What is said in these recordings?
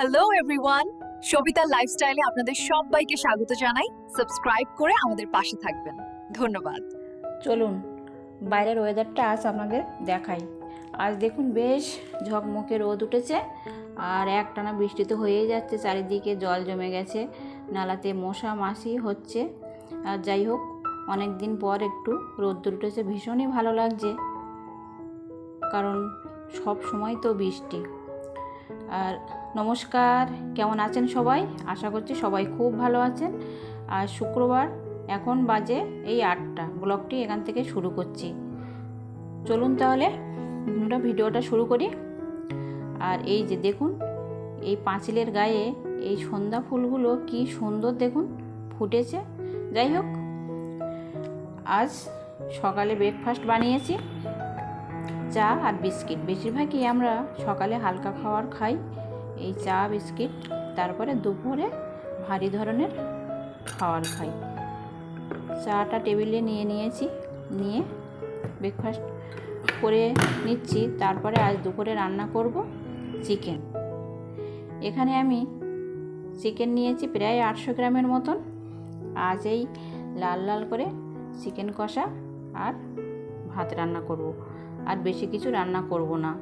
Hello everyone Sabita লাইফস্টাইলে আপনাদের সবাইকে স্বাগত জানাই। সাবস্ক্রাইব করে আমাদের পাশে থাকবেন। ধন্যবাদ। চলুন, বাইরের ওয়েদারটা আজ আপনাদের দেখাই। আজ দেখুন বেশ ঝকমকে রোদ উঠেছে আর একটানা বৃষ্টি তো হয়েই যাচ্ছে, চারিদিকে জল জমে গেছে, নালাতে মশা মাছি হচ্ছে। আর যাই হোক অনেক দিন পর একটু রোদ্দুর উঠেছে, ভীষণই ভালো লাগছে। কারণ সব সময় তো বৃষ্টি। আর নমস্কার, কেমন আছেন সবাই? আশা করছি সবাই খুব ভালো আছেন। আর শুক্রবার, এখন বাজে এই আটটা। ব্লগটি এখান থেকে শুরু করছি। চলুন তাহলে ভিডিওটা শুরু করি। আর এই যে দেখুন, এই পাঁচিলের গায়ে এই সন্ধ্যা ফুলগুলো কি সুন্দর দেখুন, ফুটেছে। যাই হোক, আজ সকালে ব্রেকফাস্ট বানিয়েছি। চা আর বিস্কিট। বেশিরভাগই আমরা সকালে হালকা খাবার খাই। এই চা, বিস্কিট, তারপরে দুপুরে ভারী ধরনের খাবার খাই। চাটা টেবিলে নিয়ে নিয়েছি, নিয়ে ব্রেকফাস্ট করে নিচ্ছি। তারপরে আজ দুপুরে রান্না করব চিকেন। এখানে আমি চিকেন নিয়েছি প্রায় আটশো গ্রামের মতন। আজ এই লাল লাল করে চিকেন কষা আর ভাত রান্না করব। আর বেশি কিছু রান্না করব না।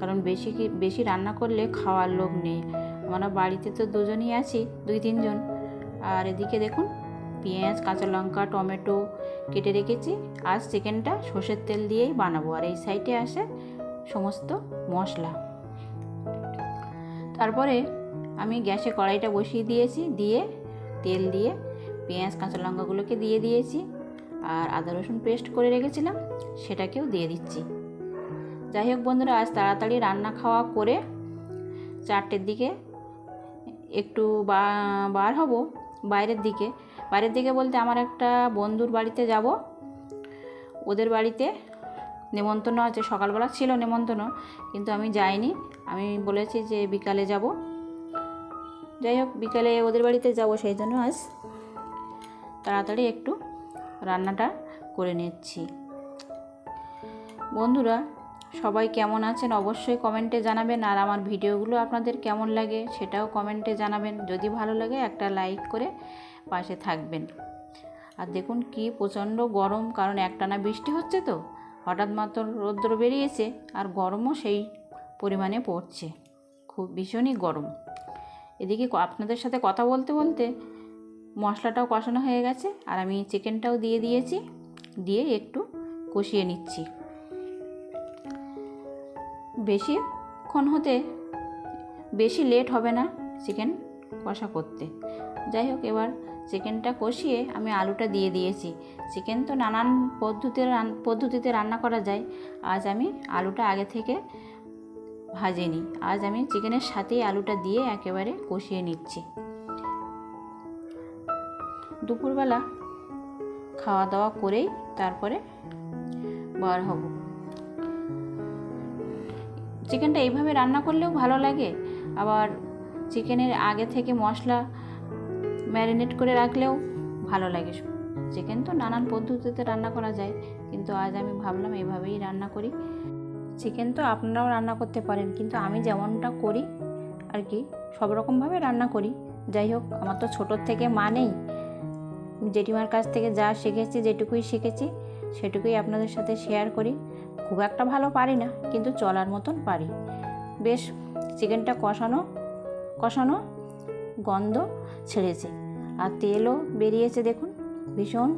কারণ বেশি কি বেশি রান্না করলে খাওয়ার লোক নেই। আমরা বাড়িতে তো দুজনই আছি, দুই তিনজন। আর এদিকে দেখুন, পেঁয়াজ, কাঁচা লঙ্কা, টমেটো কেটে রেখেছি। আর চিকেনটা সর্ষের তেল দিয়েই বানাবো। আর এই সাইডে আসে সমস্ত মশলা। তারপরে আমি গ্যাসে কড়াইটা বসিয়ে দিয়েছি, দিয়ে তেল দিয়ে পেঁয়াজ, কাঁচা লঙ্কাগুলোকে দিয়ে দিয়েছি। আর আদা রসুন পেস্ট করে রেখেছিলাম, সেটাকেও দিয়ে দিচ্ছি। যাই হোক বন্ধুরা, আজ তাড়াতাড়ি রান্না খাওয়া করে চারটের দিকে একটু বার হব বাইরের দিকে। বাইরের দিকে বলতে আমার একটা বন্ধুর বাড়িতে যাব। ওদের বাড়িতে নেমন্তন্ন আছে। সকালবেলা ছিল নেমন্তন্ন, কিন্তু আমি যাইনি। আমি বলেছি যে বিকালে যাব। যাই হোক বিকালে ওদের বাড়িতে যাব, সেই জন্য আজ তাড়াতাড়ি একটু রান্নাটা করে নিচ্ছি। বন্ধুরা সবাই কেমন আছেন অবশ্যই কমেন্টে জানাবেন আর আমার ভিডিওগুলো আপনাদের কেমন লাগে সেটাও কমেন্টে জানাবেন। যদি ভালো লাগে একটা লাইক করে পাশে থাকবেন। আর দেখুন কি প্রচণ্ড গরম, কারণ একটানা বৃষ্টি হচ্ছে তো, হঠাৎ মাত্র রৌদ্র বেরিয়েছে আর গরমও সেই পরিমাণে পড়ছে। খুব ভীষণই গরম। এদিকে আপনাদের সাথে কথা বলতে বলতে মশলাটাও কষানো হয়ে গেছে, আর আমি চিকেনটাও দিয়ে দিয়েছি, দিয়ে একটু কষিয়ে নিচ্ছি। বেশিক্ষণ হতে বেশি লেট হবে না চিকেন কষা করতে। যাই হোক, এবার চিকেনটা কষিয়ে আমি আলুটা দিয়ে দিয়েছি। চিকেন তো নানান পদ্ধতিতে পদ্ধতিতে রান্না করা যায়। আজ আমি আলুটা আগে থেকে ভাজিনি। আজ আমি চিকেনের সাথেই আলুটা দিয়ে একেবারে কষিয়ে নিচ্ছি। দুপুরবেলা খাওয়া দাওয়া করেই তারপরে বার হব। চিকেনটা এইভাবে রান্না করলেও ভালো লাগে। আবার চিকেনের আগে থেকে মশলা ম্যারিনেট করে রাখলেও ভালো লাগে। চিকেন তো নানান পদ্ধতিতে রান্না করা যায়, কিন্তু আজ আমি ভাবলাম এইভাবেই রান্না করি। চিকেন তো আপনারাও রান্না করতে পারেন, কিন্তু আমি যেমনটা করি আর কি, সব রকমভাবে রান্না করি। যাই হোক, আমার তো ছোটোর থেকে মা নেই। জেঠিমার কাছ থেকে যা শিখেছি, যেটুকুই শিখেছি, সেটুকুই আপনাদের সাথে শেয়ার করি। খুব একটা ভালো পারি না, কিন্তু চলার মতন পারি। বেশ, চিকেনটা কষানো কষানো গন্ধ ছেড়েছে। আর তেলও বেরিয়েছে দেখুন, ভীষণ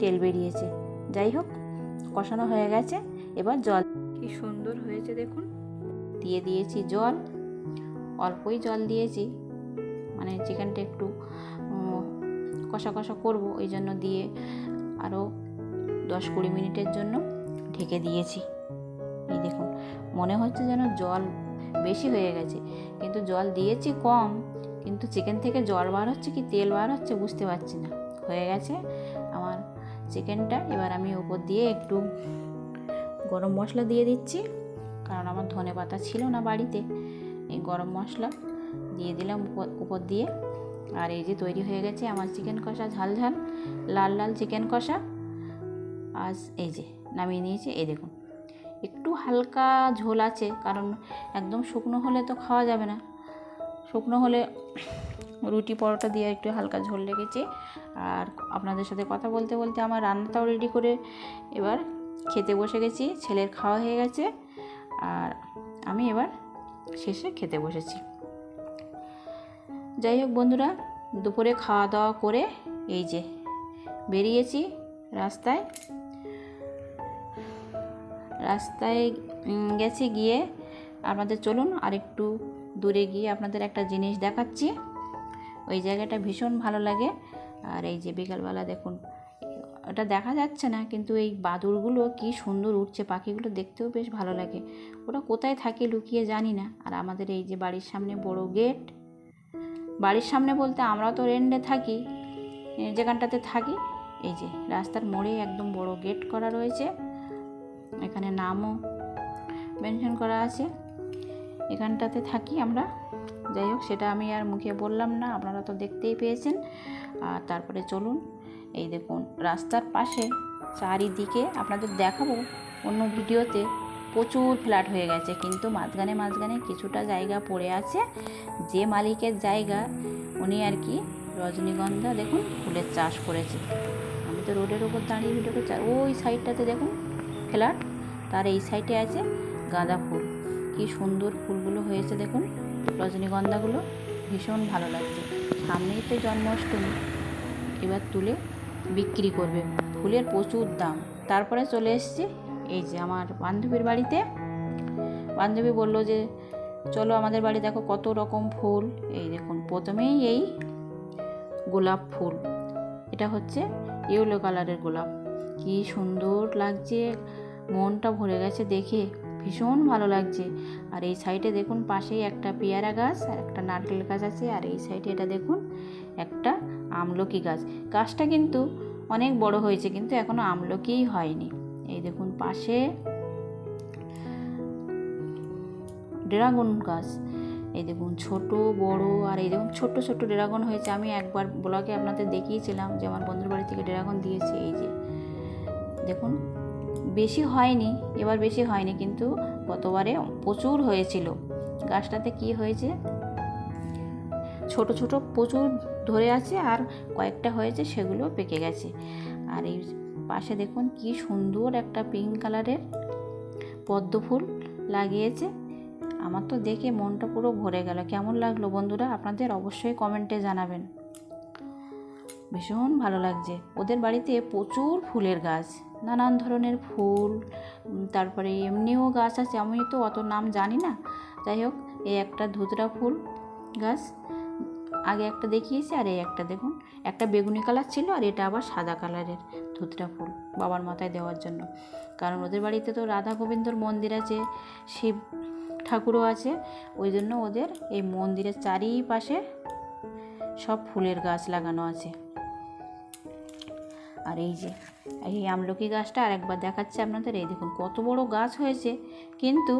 তেল বেরিয়েছে। যাই হোক, কষানো হয়ে গেছে, এবার জল কি সুন্দর হয়েছে দেখুন। দিয়ে দিয়েছি জল, অল্পই জল দিয়েছি মানে চিকেনটা একটু কষা কষা করব, ওই জন্য দিয়ে আরও দশ কুড়ি মিনিটের জন্য ঢেকে দিয়েছি। এই দেখুন, মনে হচ্ছে যেন জল বেশি হয়ে গেছে। কিন্তু জল দিয়েছি কম, কিন্তু চিকেন থেকে জল বার হচ্ছে কি, তেল বার হচ্ছে বুঝতে পারছি না। হয়ে গেছে আমার চিকেনটা এবার আমি উপর দিয়ে একটু গরম মশলা দিয়ে দিচ্ছি, কারণ আমার ধনে পাতা ছিল না বাড়িতে। এই গরম মশলা দিয়ে দিলাম উপর- দিয়ে। আর এই যে তৈরি হয়ে গেছে আমার চিকেন কষা, ঝাল ঝাল, লাল লাল চিকেন কষা। আজ এই যে নামিয়ে নিয়েছি, এই দেখুন। একটু হালকা ঝোল আছে, কারণ একদম শুকনো হলে তো খাওয়া যাবে না। শুকনো হলে রুটি পরোটা দিয়ে একটু হালকা ঝোল লেগেছে আর আপনাদের সাথে কথা বলতে বলতে আমার রান্নাটাও রেডি করে এবার খেতে বসে গেছি, ছেলের খাওয়া হয়ে গেছে। আর আমি এবার শেষে খেতে বসেছি। যাই হোক বন্ধুরা, দুপুরে খাওয়া দাওয়া করে এই যে বেরিয়েছি রাস্তায়। রাস্তায় গেছি গিয়ে আপনাদের চলুন আর একটু দূরে গিয়ে আপনাদের একটা জিনিস দেখাচ্ছি। ওই জায়গাটা ভীষণ ভালো লাগে। আর এই যে বিকালবেলা দেখুন, ওটা দেখা যাচ্ছে না, কিন্তু এই বাদুরগুলো কি সুন্দর উঠছে পাখিগুলো দেখতেও বেশ ভালো লাগে। ওরা কোথায় থাকে লুকিয়ে জানি না। আর আমাদের এই যে বাড়ির সামনে বড় গেট, বাড়ির সামনে বলতে আমরা তো রেন্টে থাকি যেখানটাতে থাকি, এই যে রাস্তার মোড়ে একদম বড় গেট করা রয়েছে। এখানে নামও মেনশন করা আছে। এখানটাতে থাকি আমরা। যাই হোক, সেটা আমি আর মুখে বললাম না, আপনারা তো দেখতেই পেয়েছেন। আর তারপরে চলুন, এই দেখুন, রাস্তার পাশে চারিদিকে আপনাদের দেখাবো, অন্য ভিডিওতে প্রচুর ফ্ল্যাট হয়ে গেছে। কিন্তু মাঝখানে মাঝখানে কিছুটা জায়গা পড়ে আছে। যে মালিকের জায়গা, উনি আর কি রজনীগন্ধা, দেখুন, ফুলের চাষ করেছে। আমি তো রোডের ওপর দাঁড়িয়ে ভিডিও করছি ওই সাইডটাতে দেখুন ফ্ল্যাট, তার এই সাইডে আছে গাঁদা ফুল। কি সুন্দর ফুলগুলো হয়েছে দেখুন, রজনীগন্ধাগুলো, ভীষণ ভালো লাগছে। সামনেই তো জন্মাষ্টমী, এবার তুলে বিক্রি করবে। ফুলের প্রচুর দাম। তারপরে চলে এসেছি, এই যে আমার বান্ধবীর বাড়িতে। বান্ধবী বলল যে, চলো আমাদের বাড়ি দেখো কত রকম ফুল। এই দেখুন, প্রথমেই এই গোলাপ ফুল। এটা হচ্ছে ইয়েলো কালারের গোলাপ। কি সুন্দর লাগছে। মনটা ভরে গেছে দেখে। ভীষণ ভালো লাগছে। আর এই সাইডে দেখুন পাশেই একটা পেয়ারা গাছ আর একটা নারকেল গাছ আছে। আর এই সাইডে এটা দেখুন একটা আমলকি গাছ। গাছটা কিন্তু অনেক বড় হয়েছে, কিন্তু এখনও আমলকিই হয়নি। এই দেখুন পাশে ড্রাগন গাছ। এই দেখুন ছোট, বড় আর এই দেখুন ছোট্ট ছোট্ট ড্রাগন হয়েছে। আমি একবার ব্লগে আপনাদের দেখিয়েছিলাম যে আমার বন্ধুর বাড়ি থেকে ড্রাগন দিয়েছে। এই যে দেখুন বেশি হয়নি, এবার বেশি হয়নি কিন্তু গতবারে প্রচুর হয়েছিল। গাছটাতে কি হয়েছে? ছোট ছোট প্রচুর ধরে আছে আর কয়েকটা হয়েছে সেগুলো পেকে গেছে। আর এই পাশে দেখুন কি সুন্দর একটা পিঙ্ক কালারের পদ্ম ফুল লাগিয়েছে। আমার তো দেখে মনটা পুরো ভরে গেল। কেমন লাগল বন্ধুরা? আপনাদের অবশ্যই কমেন্টে জানাবেন। ভীষণ ভালো লাগছে। ওদের বাড়িতে প্রচুর ফুলের গাছ। নানান ধরনের ফুল তারপরে এমনিও গাছ আছে, আমি তো অত নাম জানি না। যাই হোক, এই একটা ধুতরা ফুল গাছ, আগে একটা দেখিয়েছি, আর এই একটা দেখুন। একটা বেগুনি কালার ছিল, আর এটা আবার সাদা কালারের ধুতরা ফুল বাবার মাথায় দেওয়ার জন্য। কারণ ওদের বাড়িতে তো রাধা গোবিন্দর মন্দির আছে, শিব ঠাকুরও আছে, ওই জন্য ওদের এই মন্দিরের চারিপাশে সব ফুলের গাছ লাগানো আছে। আর এই যে, এই আমলকি গাছটা আরেকবার দেখাচ্ছে আপনাদের। এই দেখুন, কত বড় গাছ হয়েছে, কিন্তু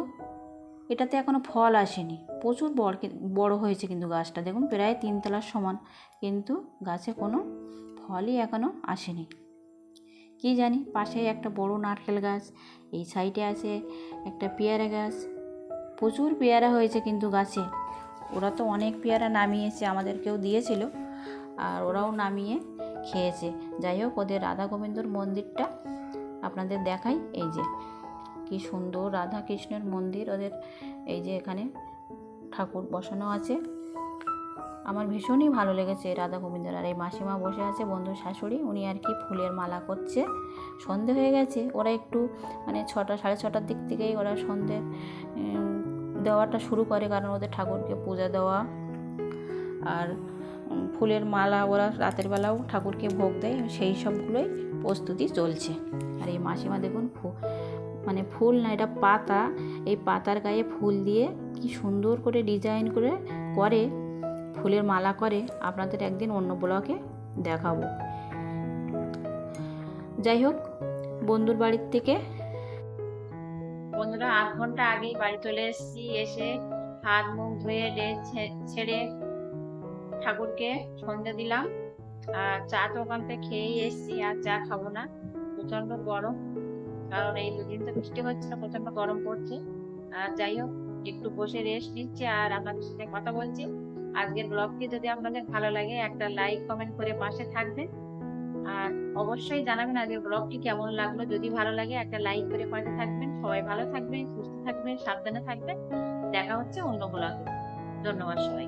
এটাতে এখনও ফল আসেনি। প্রচুর বড় বড় হয়েছে কিন্তু গাছটা। দেখুন, প্রায় তিনতলার সমান, কিন্তু গাছে কোনো ফলই এখনও আসেনি। কি জানি পাশে একটা বড় নারকেল গাছ, এই সাইডে আছে একটা পেয়ারা গাছ। প্রচুর পেয়ারা হয়েছে কিন্তু গাছে। ওরা তো অনেক পেয়ারা নামিয়েছে, আমাদেরকেও দিয়েছিল, আর ওরাও নামিয়ে খেয়েছে। যাই হোক, ওদের রাধা গোবিন্দর মন্দিরটা আপনাদের দেখাই। এই যে, কি সুন্দর রাধা কৃষ্ণের মন্দির ওদের, এই যে এখানে ঠাকুর বসানো আছে। আমার ভীষণই ভালো লেগেছে রাধা গোবিন্দর আর এই মাসিমা বসে আছে, বন্ধুর শাশুড়ি, উনি আর কি ফুলের মালা করছে। সন্ধে হয়ে গেছে, ওরা একটু মানে ছটা, সাড়ে ছটার দিক থেকেই ওরা সন্ধে দেওয়াটা শুরু করে, কারণ ওদের ঠাকুরকে পূজা দেওয়া। আর ফুলের মালা ওরা রাতের বেলাও ঠাকুরকে ভোগ দেয়, সেই সবগুলোই প্রস্তুতি চলছে। আর এই মাসিমা দেখুন মানে ফুল না, এটা পাতা, এই পাতার গায়ে ফুল দিয়ে কি সুন্দর করে ডিজাইন করে করে, ফুলের মালা করে, আপনাদের একদিন অন্য ব্লকে দেখাবো। যাই হোক, বন্ধুর বাড়ির থেকে বন্ধুরা, আধ ঘণ্টা আগেই বাড়ি চলে এসেছি, এসে হাত মুখ ধুয়ে ছেড়ে ঠাকুরকে সন্ধ্যা দিলাম। আর চা তো ওখান থেকে খেয়েই এসেছি, আর চা খাব না। প্রচণ্ড গরম, কারণ এই দুদিন তো বৃষ্টি হচ্ছে না প্রচণ্ড গরম পড়ছে। আর যাই হোক, একটু বসে রেস্ট নিচ্ছি, আর আপনাদের সাথে কথা বলছি। আজকের ব্লগটি যদি আপনাদের ভালো লাগে, একটা লাইক কমেন্ট করে পাশে থাকবেন। আর অবশ্যই জানাবেন আজকের ব্লগটি কেমন লাগল। যদি ভালো লাগে, একটা লাইক করে পাশে থাকবেন। সবাই ভালো থাকবেন, সুস্থ থাকবেন, সাবধানে থাকবেন। দেখা হচ্ছে অন্য ব্লগে ধন্যবাদ সবাই